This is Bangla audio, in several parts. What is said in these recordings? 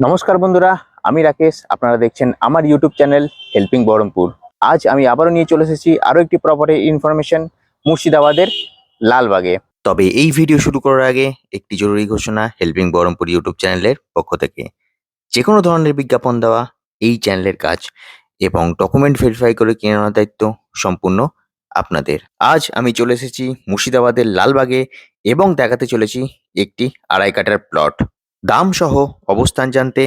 নমস্কার বন্ধুরা, আমি রাকেশ, আপনারা দেখছেন আমার ইউটিউব চ্যানেল হেল্পিং বহরমপুর আজ আমি আবারও নিয়ে চলে এসেছি আরও একটি প্রপার্টি ইনফরমেশন মুর্শিদাবাদের লালবাগে। তবে এই ভিডিও শুরু করার আগে একটি জরুরি ঘোষণা হেল্পিং বহরমপুর ইউটিউব চ্যানেলের পক্ষ থেকে। যে কোনো ধরনের বিজ্ঞাপন দেওয়া, এই চ্যানেলের কাজ এবং ডকুমেন্ট ভেরিফাই করে কিনে নেওয়ার দায়িত্ব সম্পূর্ণ আপনাদের। আজ আমি চলে এসেছি মুর্শিদাবাদের লালবাগে এবং দেখাতে চলেছি একটি আড়াই কাটার প্লট দাম সহ অবস্থান জানতে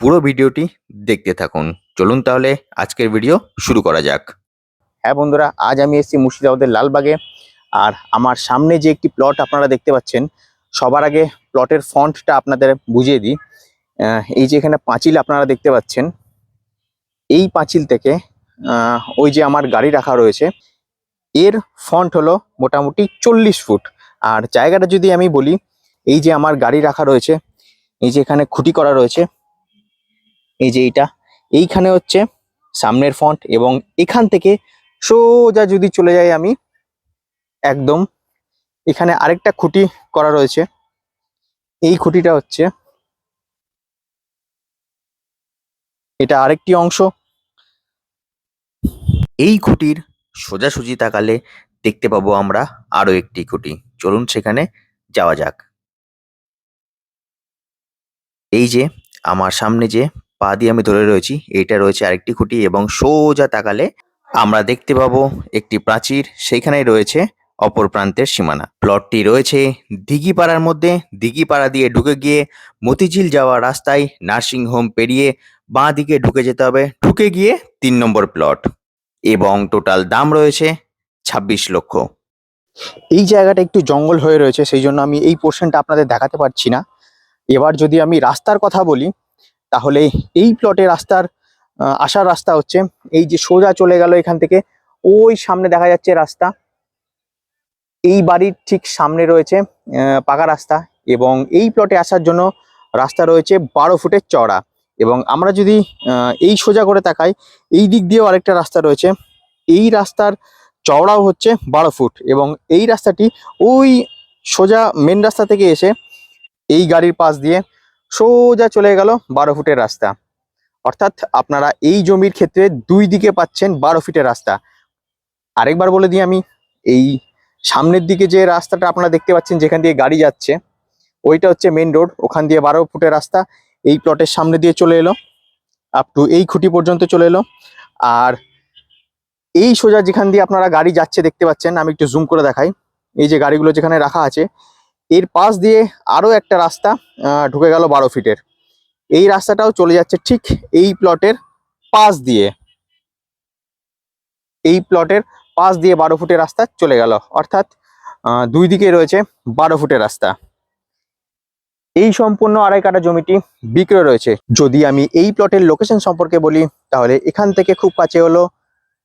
পুরো ভিডিওটি দেখতে থাকুন। চলুন তাহলে আজকের ভিডিও শুরু করা যাক। হ্যাঁ বন্ধুরা, আজ আমি এসেছি মুর্শিদাবাদের লালবাগে। আর আমার সামনে যে একটি প্লট আপনারা দেখতে পাচ্ছেন, সবার আগে প্লটের ফন্টটা আপনাদের বুঝিয়ে দিই। এই যে এখানে পাঁচিল আপনারা দেখতে পাচ্ছেন। এই পাঁচিল থেকে ওই যে আমার গাড়ি রাখা রয়েছে, এর ফন্ট হলো মোটামুটি চল্লিশ ফুট। আর জায়গাটা যদি আমি বলি, এই যে আমার গাড়ি রাখা রয়েছে এই যে এখানে খুঁটি করা রয়েছে। এই যে এইটা। এইখানে হচ্ছে সামনের ফন্ট এবং এখান থেকে সোজা যদি চলে যাই আমি, একদম এখানে আরেকটা খুঁটি করা রয়েছে। এই খুঁটিটা হচ্ছে এটা আরেকটি অংশ। এই খুঁটির সোজাসুজি তাকালে দেখতে পাবো আমরা আরও একটি খুঁটি। চলুন সেখানে যাওয়া যাক। এই যে, আমার সামনে যে পা দিয়ে আমি ধরে রয়েছি, এইটা রয়েছে আরেকটি খুঁটি এবং সোজা তাকালে আমরা দেখতে পাবো একটি প্রাচীর, সেইখানেই রয়েছে অপর প্রান্তের সীমানা। প্লটটি রয়েছে দিঘিপাড়ার মধ্যে, দিঘিপাড়া দিয়ে ঢুকে গিয়ে মতিঝিল যাওয়া রাস্তায় নার্সিং হোম পেরিয়ে বাঁ দিকে ঢুকে যেতে হবে, ঢুকে গিয়ে তিন নম্বর প্লট এবং টোটাল দাম রয়েছে ছাব্বিশ লক্ষ। এই জায়গাটা একটু জঙ্গল হয়ে রয়েছে, সেই জন্য আমি এই পোর্শনটা আপনাদের দেখাতে পারছি না। এবার যদি আমি রাস্তার কথা বলি, তাহলে এই প্লটে রাস্তার আসার রাস্তা হচ্ছে এই যে সোজা চলে গেল এখান থেকে, ওই সামনে দেখা যাচ্ছে রাস্তা। এই বাড়ির ঠিক সামনে রয়েছে পাকা রাস্তা এবং এই প্লটে আসার জন্য রাস্তা রয়েছে বারো ফুটের চড়া এবং আমরা যদি এই সোজা করে তাকাই, এই দিক দিয়েও আরেকটা রাস্তা রয়েছে। এই রাস্তার চওড়াও হচ্ছে বারো ফুট এবং এই রাস্তাটি ওই সোজা মেন রাস্তা থেকে এসে এই গাড়ির পাশ দিয়ে সোজা চলে গেল বারো ফুটের রাস্তা। অর্থাৎ আপনারা এই জমির ক্ষেত্রে দুই দিকে পাচ্ছেন বারো ফিটের রাস্তা। আরেকবার বলে দিই আমি, এই সামনের দিকে যে রাস্তাটা আপনারা দেখতে পাচ্ছেন যেখান দিয়ে গাড়ি যাচ্ছে, ওইটা হচ্ছে মেন রোড ওখান দিয়ে বারো ফুটের রাস্তা। এই প্লটের সামনে দিয়ে চলে এলো আপ টু এই খুঁটি পর্যন্ত চলে এলো। আর এই সোজা যেখান দিয়ে আপনারা গাড়ি যাচ্ছে দেখতে পাচ্ছেন, আমি একটু জুম করে দেখাই। এই যে গাড়িগুলো যেখানে রাখা আছে এর পাশ দিয়ে আরও একটা রাস্তা ঢুকে গেল বারো ফিটের। এই রাস্তাটাও চলে যাচ্ছে ঠিক এই প্লটের পাশ দিয়ে। এই প্লটের পাশ দিয়ে বারো ফুটের রাস্তা চলে গেল। অর্থাৎ দুই দিকে রয়েছে বারো ফুটের রাস্তা। এই সম্পূর্ণ আড়াই কাটা জমিটি বিক্রয় রয়েছে। যদি আমি এই প্লটের লোকেশন সম্পর্কে বলি, তাহলে এখান থেকে খুব কাছে হলো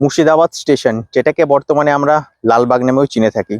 মুর্শিদাবাদ স্টেশন, যেটাকে বর্তমানে আমরা লালবাগ নামেও চিনে থাকি।